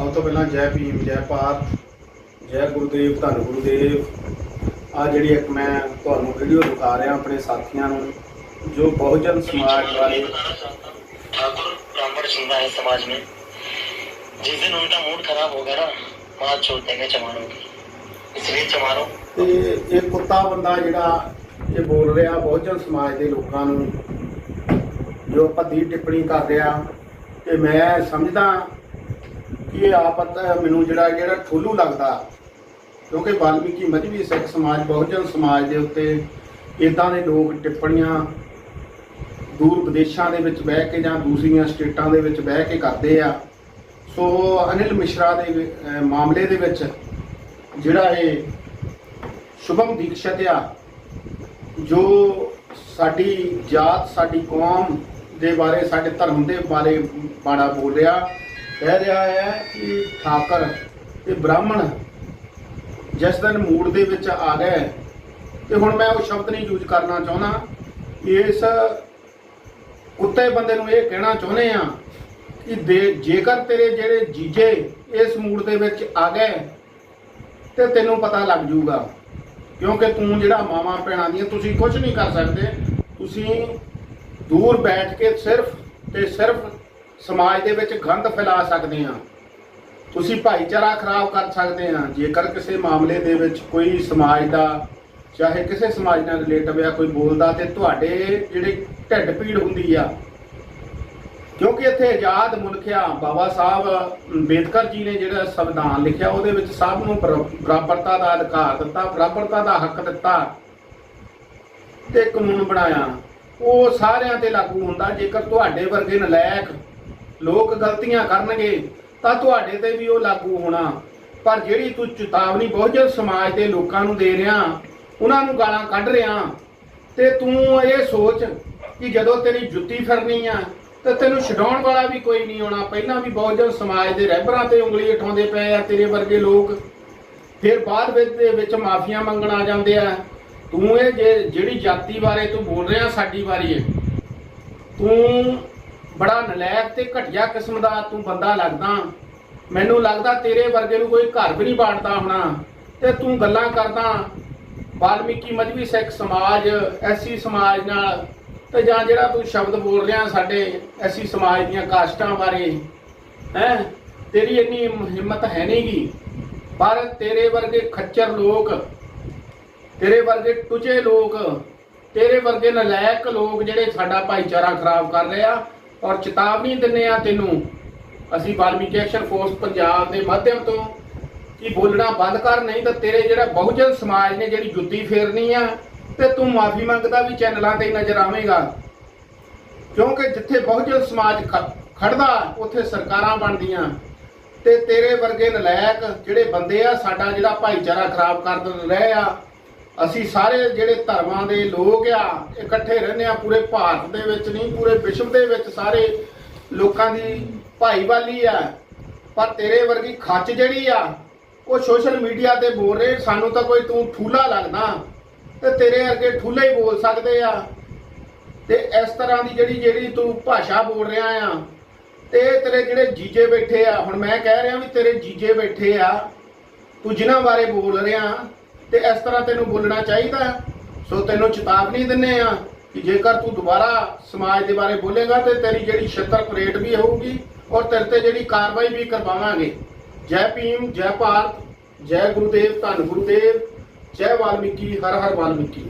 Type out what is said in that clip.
ਸਭ ਤੋਂ ਪਹਿਲਾਂ ਜੈ ਭੀਮ ਜੈ ਭਾਰਤ ਜੈ ਗੁਰਦੇਵ ਧੰਨ ਗੁਰਦੇਵ ਆ ਜਿਹੜੀ ਇੱਕ ਮੈਂ ਤੁਹਾਨੂੰ ਵੀਡੀਓ ਦਿਖਾ ਰਿਹਾ ਆਪਣੇ ਸਾਥੀਆਂ ਨੂੰ ਜੋ ਬਹੁਜਨ ਸਮਾਜ ਵਾਲੇ ठाकुर ब्राह्मण जिंदा है समाज में जिस दिन उनका मूड खराब होगा ना वहां छोड़ देंगे चमारों की इसलिए चमारों ਤੇ ਇਹ ਕੁੱਤਾ ਬੰਦਾ ਜਿਹੜਾ ਇਹ ਬੋਲ ਰਿਹਾ ਬਹੁਜਨ ਸਮਾਜ ਦੇ ਲੋਕਾਂ ਨੂੰ ਜੋ ਭੱਦੀ ਟਿੱਪਣੀ ਕਰ ਰਿਹਾ ਤੇ ਮੈਂ ਸਮਝਦਾ ਕਿ ਇਹ ਆਪਤ ਮੈਨੂੰ ਜਿਹੜਾ ਜਿਹੜਾ ਠੋਲੂ ਲੱਗਦਾ, ਕਿਉਂਕਿ ਵਾਲਮੀਕੀ ਮਜਬੀ ਸਿੱਖ ਸਮਾਜ, ਬਹੁਜਨ ਸਮਾਜ ਦੇ ਉੱਤੇ ਇਦਾਂ ਦੇ ਲੋਕ ਟਿੱਪਣੀਆਂ ਦੂਰ ਵਿਦੇਸ਼ਾਂ ਦੇ ਵਿੱਚ ਬਹਿ ਕੇ ਜਾਂ ਦੂਸਰੀਆਂ ਸਟੇਟਾਂ ਦੇ ਵਿੱਚ ਬਹਿ ਕੇ ਕਰਦੇ ਆ। ਸੋ ਅਨਿਲ ਮਿਸ਼ਰਾ ਦੇ ਮਾਮਲੇ ਦੇ ਵਿੱਚ ਜਿਹੜਾ ਇਹ ਸ਼ੁਭਮ ਦੀਕਸ਼ਤ ਆ, ਜੋ ਸਾਡੀ ਜਾਤ, ਸਾਡੀ ਕੌਮ ਦੇ ਬਾਰੇ, ਸਾਡੇ ਧਰਮ ਦੇ ਬਾਰੇ ਬਾੜਾ ਬੋਲ ਰਿਹਾ ਕਹਿ ਰਿਹਾ ਹੈ ਕਿ ਠਾਕਰ ਤੇ ਬ੍ਰਾਹਮਣ ਜਿਸ ਦਿਨ ਮੂਡ ਦੇ ਵਿੱਚ ਆ ਗਏ, ਤੇ ਹੁਣ ਮੈਂ ਉਹ ਸ਼ਬਦ ਨਹੀਂ ਯੂਜ਼ ਕਰਨਾ ਚਾਹੁੰਦਾ। ਇਸ ਕੁੱਤੇ ਬੰਦੇ ਨੂੰ ਇਹ ਕਹਿਣਾ ਚਾਹੁੰਦੇ ਆ ਕਿ ਦੇ, ਜੇਕਰ ਤੇਰੇ ਜਿਹੜੇ ਜੀਜੇ ਇਸ ਮੂਡ ਦੇ ਵਿੱਚ ਆ ਗਏ, ਤੇ ਤੈਨੂੰ ਪਤਾ ਲੱਗ ਜਾਊਗਾ। ਕਿਉਂਕਿ ਤੂੰ ਜਿਹੜਾ ਮਾਵਾਂ ਭੈਣਾਂ ਦੀਆਂ, ਤੁਸੀਂ ਕੁਝ ਨਹੀਂ ਕਰ ਸਕਦੇ। ਤੁਸੀਂ ਦੂਰ ਬੈਠ ਕੇ ਸਿਰਫ ਤੇ ਸਿਰਫ ਸਮਾਜ ਦੇ ਵਿੱਚ ਗੰਦ ਫੈਲਾ ਸਕਦੇ ਆ ਤੁਸੀਂ ਭਾਈਚਾਰਾ ਖਰਾਬ ਕਰ ਸਕਦੇ ਆ ਜੇਕਰ ਕਿਸੇ ਮਾਮਲੇ ਦੇ ਵਿੱਚ ਕੋਈ ਸਮਾਜ ਦਾ ਚਾਹੇ ਕਿਸੇ ਸਮਾਜ ਨਾਲ ਰਿਲੇਟਿਵ ਆ ਕੋਈ ਬੋਲਦਾ ਤੇ ਤੁਹਾਡੇ ਜਿਹੜੇ ਢਿੱਡ ਪੀੜ ਹੁੰਦੀ ਆ, ਕਿਉਂਕਿ ਇੱਥੇ ਆਜ਼ਾਦ ਮੁਲਕ ਆ, ਬਾਬਾ ਸਾਹਿਬ ਅੰਬੇਦਕਰ ਜੀ ਨੇ ਜਿਹੜਾ ਸੰਵਿਧਾਨ ਲਿਖਿਆ, ਉਹਦੇ ਵਿੱਚ ਸਭ ਨੂੰ ਬਰਾ- ਬਰਾਬਰਤਾ ਦਾ ਅਧਿਕਾਰ ਦਿੱਤਾ, ਬਰਾਬਰਤਾ ਦਾ ਹੱਕ ਦਿੱਤਾ ਤੇ ਕਾਨੂੰਨ ਬਣਾਇਆ। ਉਹ ਸਾਰਿਆਂ ਤੇ ਲਾਗੂ ਹੁੰਦਾ, ਜੇਕਰ ਤੁਹਾਡੇ ਵਰਗੇ ਨਲਾਇਕ ਲੋਕ ਗਲਤੀਆਂ ਕਰਨਗੇ ਤਾਂ ਤੁਹਾਡੇ ਤੇ ਵੀ ਉਹ ਲਾਗੂ ਹੋਣਾ। ਪਰ ਜਿਹੜੀ ਤੂੰ ਚੇਤਾਵਨੀ ਬਹੁਜਨ ਸਮਾਜ ਦੇ ਲੋਕਾਂ ਨੂੰ ਦੇ ਰਿਹਾ, ਉਹਨਾਂ ਨੂੰ ਗਾਲਾਂ ਕੱਢ ਰਿਹਾ, ਤੇ ਤੂੰ ਇਹ ਸੋਚ ਕਿ ਜਦੋਂ ਤੇਰੀ ਜੁੱਤੀ ਫਿਰਨੀ ਆ, ਤੇ ਤੈਨੂੰ ਛਡਾਉਣ ਵਾਲਾ ਵੀ ਕੋਈ ਨਹੀਂ ਆਉਣਾ। ਪਹਿਲਾਂ ਵੀ ਬਹੁਜਨ ਸਮਾਜ ਦੇ ਰਹਿਬਰਾਂ ਤੇ ਉਂਗਲੀ ਉਠਾਉਂਦੇ ਪਏ ਆ ਤੇਰੇ ਵਰਗੇ ਲੋਕ। ਫਿਰ ਬਾਅਦ ਵਿੱਚ ਦੇ ਵਿੱਚ ਮਾਫੀਆਂ ਮੰਗਣ ਆ ਜਾਂਦੇ ਆ। ਤੂੰ ਇਹ ਜੇ- ਜਿਹੜੀ ਜਾਤੀ ਬਾਰੇ ਤੂੰ ਬੋਲ ਰਿਹਾ, ਸਾਡੀ ਬਾਰੇ। ਤੂੰ ਬੜਾ ਨਲਾਇਕ ਤੇ ਘਟੀਆ ਕਿਸਮ ਦਾ ਤੂੰ ਬੰਦਾ ਲੱਗਦਾ। ਮੈਨੂੰ ਲੱਗਦਾ ਤੇਰੇ ਵਰਗੇ ਨੂੰ ਕੋਈ ਘਰ ਵੀ ਨਹੀਂ ਬਾੜਦਾ ਹੋਣਾ। ਤੇ ਤੂੰ ਗੱਲਾਂ ਕਰਦਾ। ਵਾਲਮੀਕੀ, ਮਜਬੀ ਸਿੱਖ ਸਮਾਜ, ਐਸੀ ਸਮਾਜ ਨਾਲ ਤੇ ਜਾਂ ਜਿਹੜਾ ਤੂੰ ਸ਼ਬਦ ਬੋਲ ਰਿਹਾ ਸਾਡੇ ਐਸੀ ਸਮਾਜ ਦੀਆਂ ਕਾਸਟਾਂ ਬਾਰੇ, ਹੈ? ਤੇਰੀ ਇੰਨੀ ਹਿੰਮਤ ਹੈ ਨਹੀਂਗੀ ਪਰ ਤੇਰੇ ਵਰਗੇ ਖੱਚਰ ਲੋਕ, ਤੇਰੇ ਵਰਗੇ ਟੁਚੇ ਲੋਕ, ਤੇਰੇ ਵਰਗੇ ਨਲਾਇਕ ਲੋਕ ਜਿਹੜੇ ਸਾਡਾ ਭਾਈਚਾਰਾ ਖਰਾਬ ਕਰ ਰਹੇ ਆ ਔਰ ਚੇਤਾਵਨੀ ਦਿੰਨੇ ਆ ਤੈਨੂੰ। ਅਸੀਂ ਵਾਲਮੀਕੀ ਐਕਸ਼ਨ ਫੋਰਸ ਪੰਜਾਬ ਦੇ ਮਾਧਿਅਮ ਤੋਂ ਕਿ ਬੋਲਣਾ ਬੰਦ ਕਰ, ਨਹੀਂ ਤਾਂ ਤੇਰੇ ਜਿਹੜਾ ਬਹੁਜਨ ਸਮਾਜ ਨੇ ਜਿਹੜੀ ਜੁੱਤੀ ਫੇਰਨੀ ਆ, ਤੇ ਤੂੰ ਮਾਫੀ ਮੰਗਦਾ ਵੀ ਚੈਨਲਾਂ ਤੇ ਨਜ਼ਰ ਆਵੇਂਗਾ। ਕਿਉਂਕਿ ਜਿੱਥੇ ਬਹੁਜਨ ਸਮਾਜ ਖ- ਖੜਦਾ, ਉੱਥੇ ਸਰਕਾਰਾਂ ਬਣਦੀਆਂ। ਤੇ ਤੇਰੇ ਵਰਗੇ ਨਲਾਇਕ ਜਿਹੜੇ ਬੰਦੇ ਆ, ਸਾਡਾ ਜਿਹੜਾ ਭਾਈਚਾਰਾ ਖਰਾਬ ਕਰ ਰਹੇ ਆ ਅਸੀਂ ਸਾਰੇ ਜਿਹੜੇ ਧਰਮਾਂ ਦੇ ਲੋਕ ਆ, ਇਕੱਠੇ ਰਹਿੰਦੇ ਆ ਪੂਰੇ ਭਾਰਤ ਦੇ ਵਿੱਚ ਨਹੀਂ, ਪੂਰੇ ਵਿਸ਼ਵ ਦੇ ਵਿੱਚ ਸਾਰੇ ਲੋਕਾਂ ਦੀ ਭਾਈਵਾਲੀ ਆ। ਪਰ ਤੇਰੇ ਵਰਗੀ ਖੱਚ ਜਿਹੜੀ ਆ, ਉਹ ਸੋਸ਼ਲ ਮੀਡੀਆ ਤੇ ਬੋਲ ਰਹੇ, ਸਾਨੂੰ ਤਾਂ ਕੋਈ ਤੂੰ ਠੂਲਾ ਲੱਗਦਾ। ਤੇ ਤੇਰੇ ਵਰਗੇ ਠੂਲੇ ਹੀ ਬੋਲ ਸਕਦੇ ਆ। ਤੇ ਇਸ ਤਰ੍ਹਾਂ ਦੀ ਜਿਹੜੀ ਜਿਹੜੀ ਤੂੰ ਭਾਸ਼ਾ ਬੋਲ ਰਿਹਾ ਆ, ਤੇ ਤੇਰੇ ਜਿਹੜੇ ਜੀਜੇ ਬੈਠੇ ਆ, ਹੁਣ ਮੈਂ ਕਹਿ ਰਿਹਾ ਵੀ ਤੇਰੇ ਜੀਜੇ ਬੈਠੇ ਆ, ਤੂੰ ਜਿਨ੍ਹਾਂ ਬਾਰੇ ਬੋਲ ਰਿਹਾ ਤੇ ਇਸ ਤਰ੍ਹਾਂ ਤੈਨੂੰ ਬੋਲਣਾ ਚਾਹੀਦਾ ਸੋ ਤੈਨੂੰ ਚੇਤਾਵਨੀ ਦਿੰਨੇ ਆ ਕਿ ਜੇਕਰ ਤੂੰ ਦੁਬਾਰਾ ਸਮਾਜ ਦੇ ਬਾਰੇ ਬੋਲੇਗਾ ਤੇ ਤੇਰੀ ਜਿਹੜੀ ਛੱਤਰ ਪਰੇਡ ਵੀ ਹੋਊਗੀ ਔਰ ਤੇਰੇ ਤੇ ਜਿਹੜੀ ਕਾਰਵਾਈ ਵੀ ਕਰਵਾਵਾਂਗੇ। ਜੈ ਭੀਮ, ਜੈ ਭਾਰਤ, ਜੈ ਗੁਰੂਦੇਵ, ਧੰਨ ਗੁਰੂਦੇਵ, ਜੈ ਵਾਲਮੀਕੀ, ਹਰ ਹਰ ਵਾਲਮੀਕੀ।